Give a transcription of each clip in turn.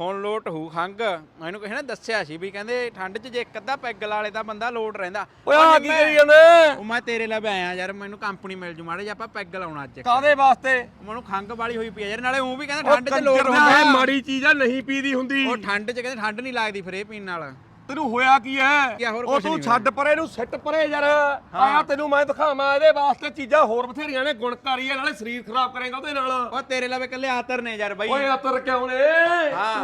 ਹੁਣ ਲੋਟ ਹੋ ਖੰਗ ਮੈਨੂੰ ਕਿਸੇ ਨੇ ਦੱਸਿਆ ਸੀ ਵੀ ਕਹਿੰਦੇ ਠੰਡ 'ਚ ਜੇ ਇੱਕ ਅੱਧਾ ਪੈਗ ਲਾਲੇ ਤਾਂ ਬੰਦਾ ਲੋਟ ਰਹਿੰਦਾ। ਓਏ ਆ ਕੀ ਕਰੀ ਜਾਂਦੇ? ਉਹ ਮੈਂ ਤੇਰੇ ਲਈ ਆਇਆ ਯਾਰ ਮੈਨੂੰ ਕੰਪਨੀ ਮਿਲ ਜੂ ਮਾੜੇ ਜਿਹਾ ਆਪਾਂ ਪੈਗ ਲਾਉਣਾ ਅੱਜ ਕਾਦੇ ਵਾਸਤੇ? ਮੈਨੂੰ ਖੰਗ ਵਾਲੀ ਹੋਈ ਪਈ ਆ ਯਾਰ ਨਾਲੇ ਉਹ ਵੀ ਕਹਿੰਦਾ ਠੰਡ 'ਚ ਲੋਟ ਹੁੰਦਾ ਮਾੜੀ ਚੀਜ਼ ਆ ਨਹੀਂ ਪੀਦੀ ਹੁੰਦੀ। ਉਹ ਠੰਡ 'ਚ ਕਹਿੰਦੇ ਠੰਡ ਨਹੀਂ ਲੱਗਦੀ ਫਿਰ ਇਹ ਪੀਣ ਨਾਲ। ਤੈਨੂੰ ਹੋਇਆ ਕੀ ਹੈ? ਉਹ ਤੂੰ ਛੱਡ ਪਰੇ ਨੂੰ ਸਿੱਟ ਪਰੇ ਯਾਰ। ਆਇਆ ਤੈਨੂੰ ਮੈਂ ਦਿਖਾਵਾਂ ਇਹਦੇ ਵਾਸਤੇ ਚੀਜ਼ਾਂ ਹੋਰ ਬਥੇਰੀਆਂ ਨੇ ਗੁਣਕਾਰੀ ਆ ਨਾਲੇ ਸਰੀਰ ਖਰਾਬ ਕਰੇਗਾ ਉਹਦੇ ਨਾਲ। ਉਹ ਤੇਰੇ ਲਈ ਇਕੱਲੇ ਆਤਰ ਨੇ ਯਾਰ ਬਾਈ। ਓਏ ਅਤਰ ਕਿਉਂ ਨੇ।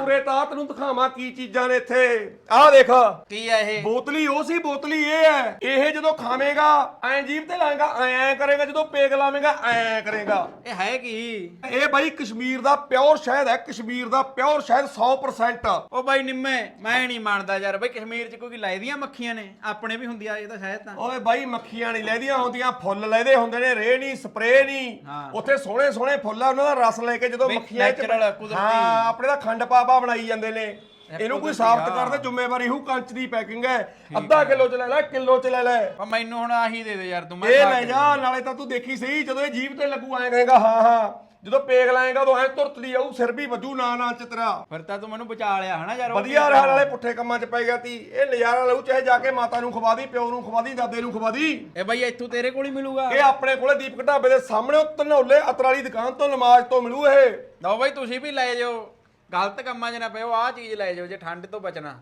ਪੂਰੇ ਤਾਂ ਤੈਨੂੰ ਦਿਖਾਵਾਂ ਕੀ ਚੀਜ਼ਾਂ ਨੇ ਇੱਥੇ। ਆਹ ਦੇਖ। ਕੀ ਆ ਇਹ? ਬੋਤਲੀ ਉਹ ਸੀ ਬੋਤਲੀ ਇਹ ਹੈ। ਇਹ ਜਦੋਂ ਖਾਵੇਂਗਾ ਐਂ ਜੀਭ ਤੇ ਲਾਏਗਾ ਐਂ ਐਂ ਕਰੇਗਾ ਜਦੋਂ ਪੇਗ ਲਾਵੇਂਗਾ ਐਂ ਕਰੇਗਾ। ਇਹ ਹੈ ਕੀ? ਇਹ ਬਾਈ ਕਸ਼ਮੀਰ ਦਾ ਪਿਓਰ ਸ਼ਹਿਦ ਹੈ ਕਸ਼ਮੀਰ ਦਾ ਪਿਓਰ ਸ਼ਹਿਦ 100% ਉਹ ਬਾਈ ਨਿੰਮੇ ਮੈਂ ਨਹੀਂ ਮੰਨਦਾ ਯਾਰ ਬਾਈ ਕਸ਼ਮੀਰ 'ਚ ਕੋਈ ਲਾਇਦੀਆਂ ਮੱਖੀਆਂ ਨੇ ਆਪਣੇ ਵੀ ਹੁੰਦੀਆਂ ਇਹ ਤਾਂ ਸ਼ਾਇਦ ਤਾਂ ਓਏ ਬਾਈ ਮੱਖੀਆਂ ਨਹੀਂ ਲੈਦੀਆਂ ਹੁੰਦੀਆਂ ਫੁੱਲ ਲੈਦੇ ਹੁੰਦੇ ਨੇ ਰੇ ਨਹੀਂ ਸਪਰੇ ਨਹੀਂ ਹਾਂ। ਉੱਥੇ ਸੋਹਣੇ ਸੋਹਣੇ ਫੁੱਲ ਆ ਉਹਨਾਂ ਦਾ ਰਸ ਲੈ ਕੇ ਜਦੋਂ ਵੀ ਮੱਖੀਆਂ ਚ natural, ਕੁਦਰਤੀ। ਹਾਂ ਆਪਣੇ ਦਾ ਖੰਡ ਪਾਪਾ ਬਣਾਈ ਜਾਂਦੇ ਨੇ ਇਹਨੂੰ ਕੋਈ ਸਾਬਤ ਆ। ਕਰਦੇ ਜ਼ਿੰਮੇਵਾਰੀ ਹੂ ਕੰਚ ਦੀ ਪੈਕਿੰਗ ਹੈ। ਅੱਧਾ ਕਿਲੋ ਚ ਲੈ ਲੈ ਕਿਲੋ ਚ ਲੈ ਲੈ। ਪਰ ਮੈਨੂੰ ਹੁਣ ਆਹੀ ਦੇ ਦੇ ਯਾਰ ਤੂੰ ਮੈਂ ਇਹ ਲੈ ਜਾ ਨਾਲੇ ਤਾਂ ਤੂੰ ਦੇਖੀ ਸਹੀ ਜਦੋਂ ਇਹ ਜੀਭ ਤੇ ਲੱਗੂ ਐਂ ਕਹੇਗਾ ਹਾਂ ਹਾਂ। ਜਦੋਂ ਪੇਗ ਲਾਏਗਾ ਉਦੋਂ ਐਂ ਤੁਰਤਲੀ ਆਊ ਸਿਰ ਵੀ ਵੱਜੂ ਨਾ ਨਾ ਚ ਤੇਰਾ ਫਿਰ ਤਾਂ ਤੂੰ ਮੈਨੂੰ ਬਚਾ ਲਿਆ ਹਨਾ ਯਾਰ ਵਧੀਆ ਰਹਿਣ ਵਾਲੇ ਪੁੱਠੇ ਕੰਮਾਂ 'ਚ ਪੈ ਗਿਆ ਤੀ। ਇਹ ਨਜ਼ਾਰਾ ਲਊ ਚਾਹੇ ਜਾ ਕੇ ਮਾਤਾ ਨੂੰ ਖਵਾ ਦੀ ਪਿਓ ਨੂੰ ਖਵਾ ਦੀ ਦਾਦੇ ਨੂੰ ਖਵਾ ਦੀ ਇਹ ਬਾਈ ਇੱਥੋਂ ਤੇਰੇ ਕੋਲ ਹੀ ਮਿਲੂਗਾ। ਇਹ ਆਪਣੇ ਕੋਲੇ ਦੀਪਕ ਢਾਬੇ ਦੇ ਸਾਹਮਣੇ ਉਹ ਧਨੌਲੇ ਅਤਰ ਵਾਲੀ ਦੁਕਾਨ ਤੋਂ ਨਮਾਜ਼ ਤੋਂ ਮਿਲੂ ਇਹ। ਲਓ ਬਾਈ ਤੁਸੀਂ ਵੀ ਲੈ ਜਾਓ। ਗਲਤ ਕੰਮਾਂ 'ਚ ਨਾ ਪਿਓ ਆਹ ਚੀਜ਼ ਲੈ ਜਾਓ ਜੇ ਠੰਡ ਤੋਂ ਬਚਣਾ।